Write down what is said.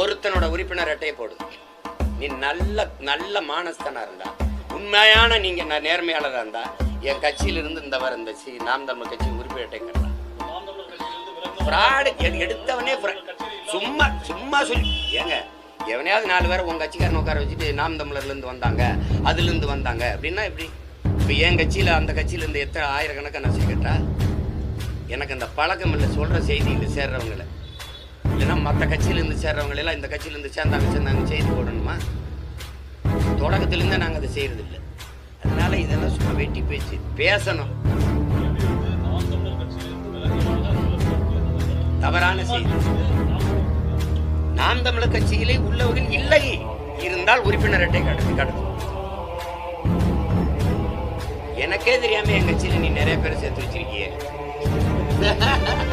ஒருத்தனோட உறுப்பினர் அட்டையை போடு. நீ நல்ல நல்ல மானஸ்தனா இருந்தா உண்மையான நீங்க நான் நேர்மையாளராக இருந்தா என் கட்சியிலிருந்து இந்த வர இந்த சி நாம் தமிழ் கட்சி உறுப்பினர் அட்டை கட்டலாம். ஃப்ராடு எடுத்தவனே சும்மா சும்மா சொல்லி ஏங்க எவனையாவது நாலு பேரை உங்க கட்சிக்காரன் உட்கார வச்சுட்டு நாம் தமிழர்லேருந்து வந்தாங்க அதுலேருந்து வந்தாங்க அப்படின்னா எப்படி? இப்போ என் கட்சியில் அந்த கட்சியிலேருந்து எத்தனை ஆயிரக்கணக்கான நசி கேட்டா எனக்கு அந்த பழக்கம் இல்லை சொல்கிற செய்தியில் சேர்றவங்களை இல்லைன்னா மற்ற கட்சியிலேருந்து சேர்றவங்க எல்லாம் இந்த கட்சியிலேருந்து சேர்ந்தாங்க சேர்ந்தாங்க செய்து போடணுமா? தொடக்கத்துலேருந்தே நாங்கள் அதை செய்யறது இல்லை அதனால இதெல்லாம் சும்மா வெட்டி பேச்சு. பேசணும். தவறான செய்தி. நாம் தமிழர் கட்சியிலே உள்ளவர்கள் இல்லை. இருந்தால் உறுப்பினர் அட்டை கடத்து கடத்தும் எனக்கே தெரியாம என் கட்சியில நீ நிறைய பேர் சேர்த்து வச்சிருக்கிய.